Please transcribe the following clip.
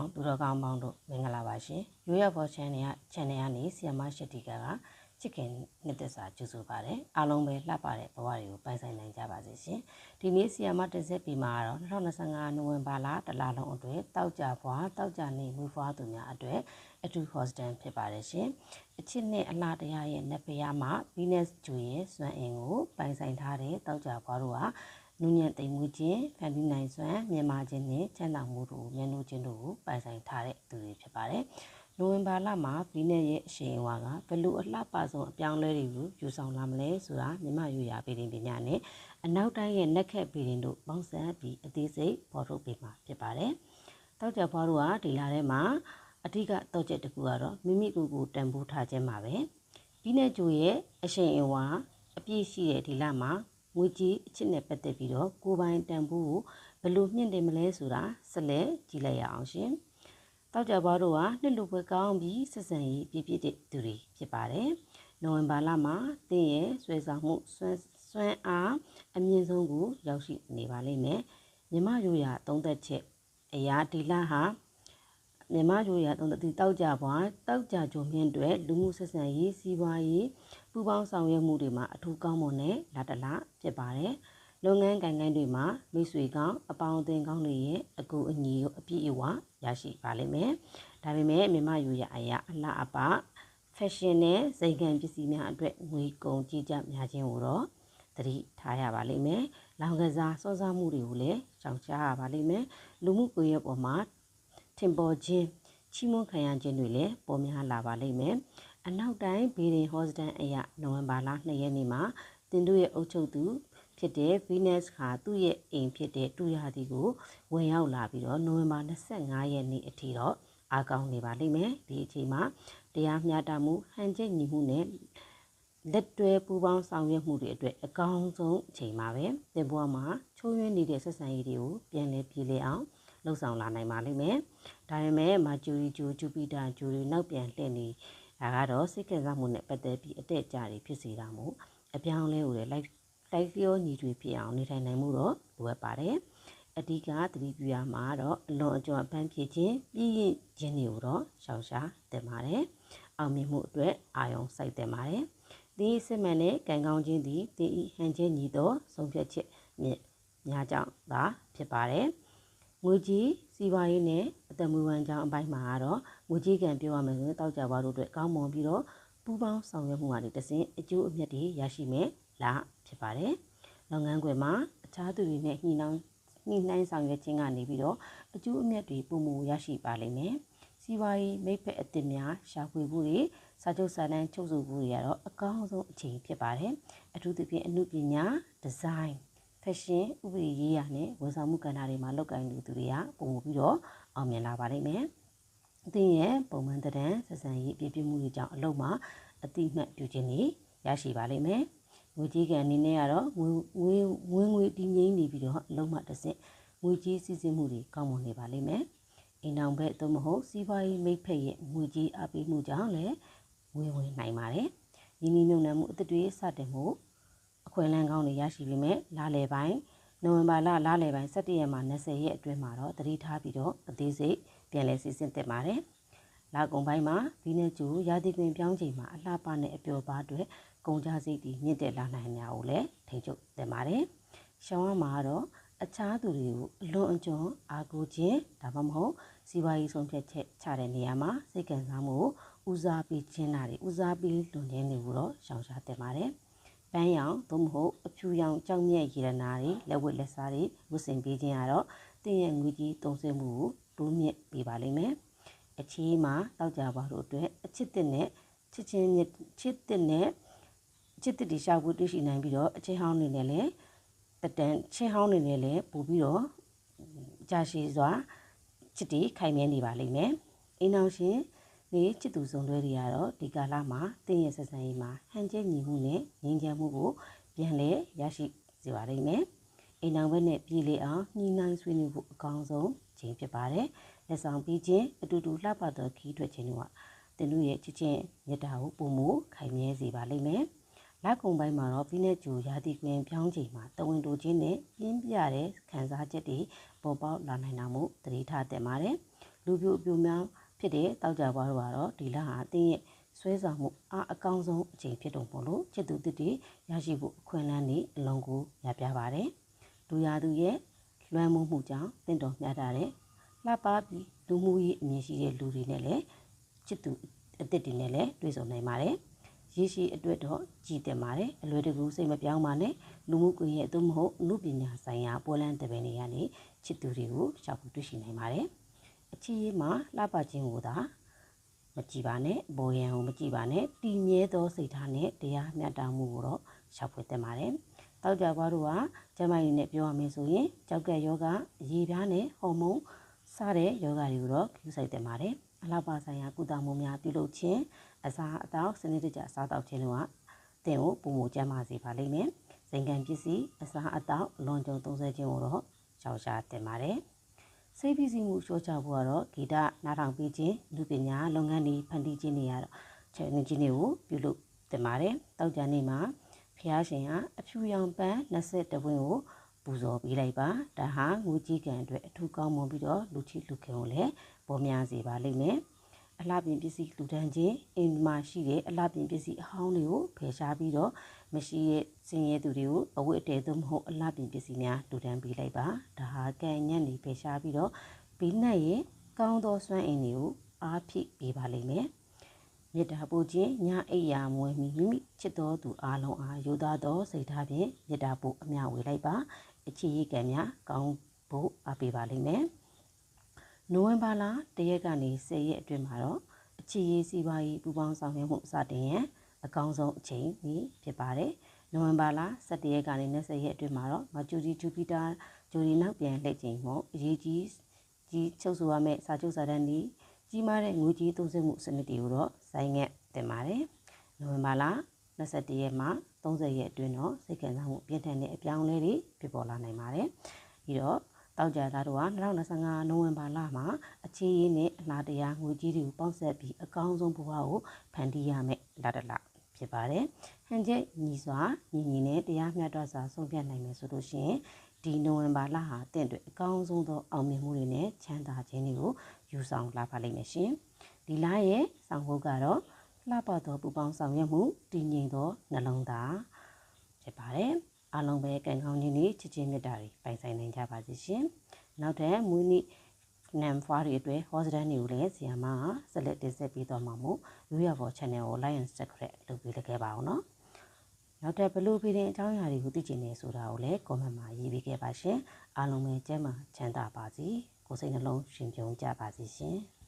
အောင်သူတော်ကောင်းပေါင်းတို့မင်္ဂလာပါရှင်ရိုးရဘော channel က channel ကနေဆီယမရှက်တီကာကချစ်ခင်နှစ်သက်စာကြိုဆိုပါတယ်အားလုံးပဲလှပတဲ့ဘဝတွေကိုပိုင်ဆိုင်နိုင်ကြပါစေရှင်ဒီနေ့ဆီယမတစ်ဆက်ပြီးမှာတော့2025နိုဝင်ဘာလတလလုံးအတွင်းတောက်ကြဖွာတောက်ကြနေမူဖွာသူများအတွက်အထူး hostel ဖြစ်ပါတယ်ရှင်အချစ်နဲ့အလားတရားရဲ့နက်ဖျားမှာ Venus ဂျူရဲ့စွမ်းအင်ကိုပိုင်ဆိုင်ထားတဲ့တောက်ကြဖွာတို့ဟာ နုညံ့သိမ်မွေးခြင်းဖန်တီးနိုင်စွမ်းမြန်မာခြင်းနဲ့ချမ်းသာမှုတို့မျက်နှာချင်းတို့ကိုပိုင်ဆိုင်ထားတဲ့သူတွေဖြစ်ပါတယ်။နိုဝင်ဘာလမှာဗီနက်ရဲ့အရှိန်အဝါကဘလို့အလှပဆုံးအပြောင်းလဲတွေကိုယူဆောင်လာမလဲဆိုတာမြမယူရပေရင်ပညာနဲ့အနောက်တိုင်းရဲ့နက်ခက်ပေရင်တို့ပေါင်းစပ်ပြီးအသေးစိတ်ပေါ်ထုတ်ပေးမှာဖြစ်ပါတယ်။တောက်ကြဖွားတို့ကဒီလာထဲမှာအဓိကတော့ချက်တစ်ခုကတော့မိမိကိုယ်ကိုတန်ဖိုးထားခြင်းပါပဲ။ဗီနက်ဂျိုရဲ့အရှိန်အဝါအပြည့်ရှိတဲ့ဒီလမှာ ငွေကြီးအချစ်နဲ့ပတ်သက်ပြီးတော့ကိုပိုင်တန်ဖိုးကိုဘယ်လိုမြင့်တင်မလဲဆိုတာဆက်လက်ကြည့်လိုက်ရအောင်ရှင်။တောက်ကြဘွားတို့ကနှစ်လူပွဲကောင်းပြီးဆက်ဆံရေးပြည့်ပြည့်တဲ့သူတွေဖြစ်ပါတယ်။နိုဝင်ဘာလမှာတင်းရဲ့ဆွဲဆောင်မှုစွမ်းစွမ်းအားအမြင့်ဆုံးကိုရောက်ရှိနေပါလိမ့်မယ်။မြမရိုးရာသုံးသက်ချက်အရာဒီလဟာ မြမရိုးရာသုံးသက်တောက်ကြဘွားတောက်ကြကြုံမြင့်တွေလူမှုဆက်ဆံရေးစီးပွားရေးပူးပေါင်းဆောင်ရွက်မှုတွေမှာအထူးကောင်းမွန်တဲ့လာတလဖြစ်ပါတယ်။လုပ်ငန်းကိုင်ငန်းတွေမှာမိတ်ဆွေကောင်းအပေါင်းအသင်းကောင်းတွေရဲ့အကူအညီကိုအပြည့်အဝရရှိပါလိမ့်မယ်။ဒါပေမဲ့မြမယူရအရာအလှအပ fashion နဲ့ဇိမ်ခံပစ္စည်းများအတွက်ငွေကုန်ကြီးကြများခြင်းကိုတော့သတိထားရပါလိမ့်မယ်။လောင်ကစားစောစားမှုတွေကိုလည်းရှောင်ရှားရပါလိမ့်မယ်။လူမှုကွန်ရက်ပေါ်မှာ ထင်ပေါ်ခြင်းချီးမွမ်းခံရခြင်းတွေလည်းပေါ်များလာပါလိမ့်မယ်။အနောက်တိုင်းဘေဒင်ဟော့စတန်အရာနိုဝင်ဘာလ2ရက်နေ့မှာတင်တို့ရဲ့အုပ်ချုပ်သူဖြစ်တဲ့ Venus ဟာသူ့ရဲ့အိမ်ဖြစ်တဲ့တူရာသီကိုဝင်ရောက်လာပြီးတော့နိုဝင်ဘာ25ရက်နေ့အထိတော့အားကောင်းနေပါလိမ့်မယ်ဒီအချိန်မှာတရားမျှတမှုဟန်ချက်ညီမှုနဲ့လက်တွဲပူးပေါင်းဆောင်ရွက်မှုတွေအတွက်အကောင်းဆုံးအချိန်ပါပဲသင်ဘဝမှာချိုးယွင်းနေတဲ့ဆက်ဆံရေးတွေကိုပြန်လည်ပြည်လည်အောင် လှုပ်ဆောင်လာနိုင်ပါလိမ့်မယ်ဒါပေမဲ့မာကျူရီဂျူဂျူပီတာဂျူတွေနောက်ပြန်လှည့်နေဒါကတော့စိတ်ကစားမှုနဲ့ပတ်သက်ပြီးအတက်အကျတွေဖြစ်စေတာမို့အပြောင်းလဲကိုလည်းလိုက်လိုက်လျောညီတွေဖြစ်အောင်နေထိုင်နိုင်မှုတော့လိုအပ်ပါတယ်အဓိကသတိပြုရမှာတော့အလွန်အကျွံအပန်းဖြစ်ခြင်းပြည်ရင်ခြင်းတွေကိုတော့ရှောင်ရှားတင်ပါတယ်အောင်မြင်မှုအတွက်အာရုံစိုက်တင်ပါတယ်ဒီစစ်မှန်တဲ့ကံကောင်းခြင်းသည်တည်ဤဟန်ချင်းညီသောဆုံးဖြတ်ချက်မြင့်များကြောင့်သာဖြစ်ပါတယ် ငွေကြီးစီးပွားရေးနဲ့အသက်မွေးဝမ်းကြောင်းအပိုင်းမှာကတော့ငွေကြီးကံပြောရမယ်ဆိုရင်တောက်ကြပါတို့အတွက်ကောင်းမွန်ပြီးတော့ပူပေါင်းဆောင်ရွက်မှုကနေတဆင့်အကျိုးအမြတ်တွေရရှိမယ်လားဖြစ်ပါတယ်။လုပ်ငန်းခွင်မှာအခြားသူတွေနဲ့ညှိနှိုင်းညှိနှိုင်းဆောင်ရွက်ခြင်းကနေပြီးတော့အကျိုးအမြတ်တွေပုံမူရရှိပါလိမ့်မယ်။စီးပွားရေးမိဖက်အသစ်များရှာဖွေမှုတွေစာချုပ်စာတမ်းချုပ်ဆိုမှုတွေကတော့အကောင်းဆုံးအချိန်ဖြစ်ပါတယ်။အထူးသဖြင့်အမှုပညာဒီဇိုင်း ဖက်ရှင်ဥပဒေရေးရာနဲ့ဝန်ဆောင်မှုကဏ္ဍတွေမှာလုပ်ကိုင်နေသူတွေကပုံမူပြီးတော့အောင်မြင်လာပါလိမ့်မယ်။အသင်းရဲ့ပုံမှန်တဲ့ဆက်ဆံရေးအပြည့်ပြည့်မှုတွေကြောင့်အလုပ်မှာအတိအမှတ်ပြုခြင်းတွေရရှိပါလိမ့်မယ်။ငွေကြေးကံအနေနဲ့ကတော့ငွေငွေငွေငွေတည်ငြိမ်နေပြီးတော့အလုံးမတစ်ဆင့်ငွေကြေးစီစဉ်မှုတွေကောင်းမွန်နေပါလိမ့်မယ်။အိမ်အောင်ဘက်သို့မဟုတ်စီးပွားရေးမိတ်ဖက်ရဲ့ငွေကြေးအပေးမှုကြောင့်လည်းငွေဝင်နိုင်ပါတယ်။ရင်းနှီးမြှုပ်နှံမှုအသစ်တွေစတင်မှု အခွင့်အလမ်းကောင်းတွေရရှိပေမဲ့လာလေပိုင်းနိုဝင်ဘာလလလယ်ပိုင်း17ရက်မှ20ရက်အတွင်းမှာတော့တတိထားပြီးတော့အသေးစိတ်ပြန်လည်စီစဉ်တင်ပါတယ်။လာကုန်ပိုင်းမှာဗီနက်ဂျူရာသီတွင်ပြောင်းချိန်မှာအလှပနဲ့အပျော်ပါအတွက်ကုန်ကြစိတ်တွေမြင့်တက်လာနိုင်တာကိုလည်းထိချုပ်တင်ပါတယ်။ရှောင်းရမှာတော့အခြားသူတွေကိုအလွန်အကျွံအားကိုးခြင်းဒါမှမဟုတ်စီးပွားရေးဆုံးဖြတ်ချက်ချတဲ့နေရာမှာစိတ်ကံစားမှုဦးစားပေးခြင်းတာတွေဦးစားပေးလွန်ခြင်းတွေကိုတော့ရှောင်ရှားတင်ပါတယ်။ ပန်းရောင်သို့မဟုတ်အဖြူရောင်ကြောက်မြက်ရည်ရနာတွေလက်ဝတ်လက်စားတွေဝတ်ဆင်ပေးခြင်းကတော့တင်းရဲ့ငွေကြီးတုံးဆမှုကိုတိုးမြင့်ပေးပါလိမ့်မယ်။အချီးမှာတောက်ကြပါတို့အတွက်အချစ်တဲ့နဲ့ချစ်ချင်းချစ်တဲ့နဲ့ချစ်တဲ့ရှာဖို့တွေ့ရှိနိုင်ပြီးတော့အချင်းဟောင်းနေနဲ့လည်းတတန်ချင်းဟောင်းနေနဲ့လည်းပို့ပြီးတော့ကြာရှည်စွာချစ်တီခိုင်မြဲနေပါလိမ့်မယ်။အိမ်အောင်ရှင် နေချစ်သူစုံတွဲတွေကတော့ဒီကာလမှာတင်းရဲ့ဆက်ဆံရေးမှာဟန်ကျက်ညီမှုနဲ့ငြိမ်းချမ်းမှုကိုပြန်လည်ရရှိစေပါလိမ့်မယ်။အိမ်အောင်ဘက်နဲ့ပြည်လေအောင်ညှိနှိုင်းဆွေးနွေးဖို့အကောင်းဆုံးချိန်ဖြစ်ပါတယ်။လက်ဆောင်ပြီးခြင်းအတူတူလှပသောခီးထွက်ခြင်းတို့ကတင်တို့ရဲ့ချစ်ချင်းမြတ်တာကိုပုံမခိုင်မြဲစေပါလိမ့်မယ်။လက်ကုံပိုင်းမှာတော့ဖိနဲ့ဂျူရာသီကွင်ပြောင်းချိန်မှာတဝင်းတူချင်းနဲ့ပြင်းပြတဲ့ခံစားချက်တွေပေါ်ပေါက်လာနိုင်တာမို့သတိထားသင့်ပါတယ်။လူပြိုအပြိုများ ဖြစ်တဲ့တောက်ကြပွားတို့ကတော့ဒီလဟာအတင်းရဲ့ဆွဲဆောင်မှုအားအကောင်းဆုံးအချိန်ဖြစ်တော့မို့လို့ချစ်သူတစ်တီရရှိဖို့အခွင့်အလမ်းတွေအလုံးကိုရပြပါတယ်လူရသူရဲ့လွမ်းမိုးမှုကြောင့်တင့်တော်မြတ်တာတဲ့လှပပြီးလူမှုရေးအမြင်ရှိတဲ့လူတွေနဲ့လည်းချစ်သူအစ်စ်တွေနဲ့လည်းတွေ့ဆုံနိုင်ပါတယ်ရရှိအတွက်တော့ကြည်တင်ပါတယ်အလွယ်တကူစိတ်မပြောင်းပါနဲ့လူမှုကွန်ရက်သို့မဟုတ်အမှုပညာဆိုင်ရာပွဲလန်းတပင်တွေကနေချစ်သူတွေကိုရှောက်ပြီးတွေ့ရှိနိုင်ပါတယ် အချီးရေးမှာလှပခြင်းကိုသာမကြည်ပါနဲ့ဘောရန်ကိုမကြည်ပါနဲ့တည်မြဲသောစိတ်ထားနဲ့တရားမျှတမှုကိုတော့ရှောက်ဖွယ်တင်ပါတယ်တောက်ကြပွားတို့ဟာကျမကြီးနဲ့ပြောရမယ်ဆိုရင်ကြောက်ကက်ယောဂရေပြားနဲ့ဟော်မုန်းစတဲ့ယောဂတွေကိုတော့ကျူးဆိုင်တင်ပါတယ်အလားပါဆိုင်ရာကုသမှုများပြုလုပ်ခြင်းအစာအသောက်စနစ်တကျစားတောက်ခြင်းတို့ဟာတင်ကိုပုံမကျန်းမာစေပါလိမ့်မယ်။ဇင်ကန်ပစ္စည်းအစာအသောက်လွန်ကျုံသုံးဆွဲခြင်းကိုတော့ရှောင်ရှားတင်ပါတယ်။ စိတ်ဖိစီးမှုလျှော့ချဖို့ကတော့ဂီတနားထောင်ပေးခြင်းလူပညာလုပ်ငန်းတွေဖန်တီးခြင်းတွေရတော့ challenge ခြင်းတွေကိုပြုလုပ်တင်ပါတယ်။တောက်ကြနေ့မှာဖျားရှင်ဟာအဖြူရောင်ပန်း20တဝင်းကိုပူဇော်ပေးလိုက်ပါဒါဟာငွေကြီးကံအတွက်အထူးကောင်းမွန်ပြီးတော့လူချီလူခင်ကိုလည်းပေါ်များစေပါလိမ့်မယ် အလှပြင်ပစ္စည်းလူတန်းချင်းအိမ်မှာရှိတဲ့အလှပြင်ပစ္စည်းအဟောင်းတွေကိုဖယ်ရှားပြီးတော့မရှိရဲ့စင်ရဲသူတွေကိုအဝတ်အထည်သို့မဟုတ်အလှပြင်ပစ္စည်းများလူတန်းပေးလိုက်ပါဒါဟာကံညံ့နေဖယ်ရှားပြီးတော့ဘီနက်ရဲ့ကောင်းသောစွမ်းအင်တွေကိုအားဖြည့်ပေးပါလိမ့်မယ်မေတ္တာပို့ခြင်းညအိယာမွေးမိမိမိချစ်တော်သူအားလုံးအားယူသားသောစိတ်ထားဖြင့်မေတ္တာပို့အမြဝေလိုက်ပါအချစ်ရေးကံများကောင်းဖို့အားပေးပါလိမ့်မယ် နိုဝင်ဘာလတရက်ကနေ10ရက်အတွင်းမှာတော့အချစ်ရေးစီးပွားရေးပူးပေါင်းဆောင်ရွက်မှုစတင်ရန်အကောင်းဆုံးအချိန်ကြီးဖြစ်ပါတယ်နိုဝင်ဘာလ17ရက်ကနေ20ရက်အတွင်းမှာတော့မကျူဒီဂျူပီတာဂျိုဒီနောက်ပြန်လှည့်ချိန်မှုအရေးကြီးကြီးချုပ်ဆိုရမယ့်စာချုပ်စာတမ်းဒီကြီးမားတဲ့ငွေကြီးသုံးစွဲမှုစနစ်တွေကိုတော့ဆိုင်းငံ့တင်ပါတယ်နိုဝင်ဘာလ21ရက်မှ30ရက်အတွင်းတော့စိတ်ခံစားမှုပြင်းထန်တဲ့အပြောင်းအလဲတွေဖြစ်ပေါ်လာနိုင်ပါတယ်ပြီးတော့ တောက်ကြသားတို့က2025နိုဝင်ဘာလမှာအခြေရင်းနဲ့အလားတရားငွေကြီးတွေကိုပေါက်ဆက်ပြီးအကောင်းဆုံးဘဝကိုဖန်တီးရမယ်လာတလဖြစ်ပါတယ်။ဟန်ချက်ညီစွာညီညီနဲ့တရားမျှတစွာဆုံးဖြတ်နိုင်မယ်ဆိုလို့ရှိရင်ဒီနိုဝင်ဘာလဟာတင့်အတွက်အကောင်းဆုံးသောအောင်မြင်မှုတွေနဲ့ချမ်းသာခြင်းတွေကိုယူဆောင်လာပါလိမ့်မယ်ရှင်။ဒီလရဲ့ဆောင်ဖို့ကတော့လှပသောပူပေါင်းဆောင်ရွက်မှုတည်ငြိမ်သောနှလုံးသားဖြစ်ပါတယ်။ အားလုံးပဲကံကောင်းခြင်းနဲ့ချစ်ချင်းမြတ်တာတွေပိုင်ဆိုင်နိုင်ကြပါစေရှင်။နောက်ထပ်မူနိနမ်ဖွားတွေအတွက်ဟောစတန်တွေကိုလည်းဆီယမကဆက်လက်တင်ဆက်ပေးသွားမှာမို့ရိုးရဘော channel ကို like and subscribe လုပ်ပေးခဲ့ပါအောင်နော်။နောက်ထပ်ဘလူးဖီတဲ့အကြောင်းအရာတွေကိုသိချင်နေဆိုတာကိုလည်း comment မှာရေးပေးခဲ့ပါရှင်။အားလုံးပဲကျမ်းမာချမ်းသာပါစေ။ကိုယ်စိတ်နှလုံးရှင်ပြုံးကြပါစေရှင်။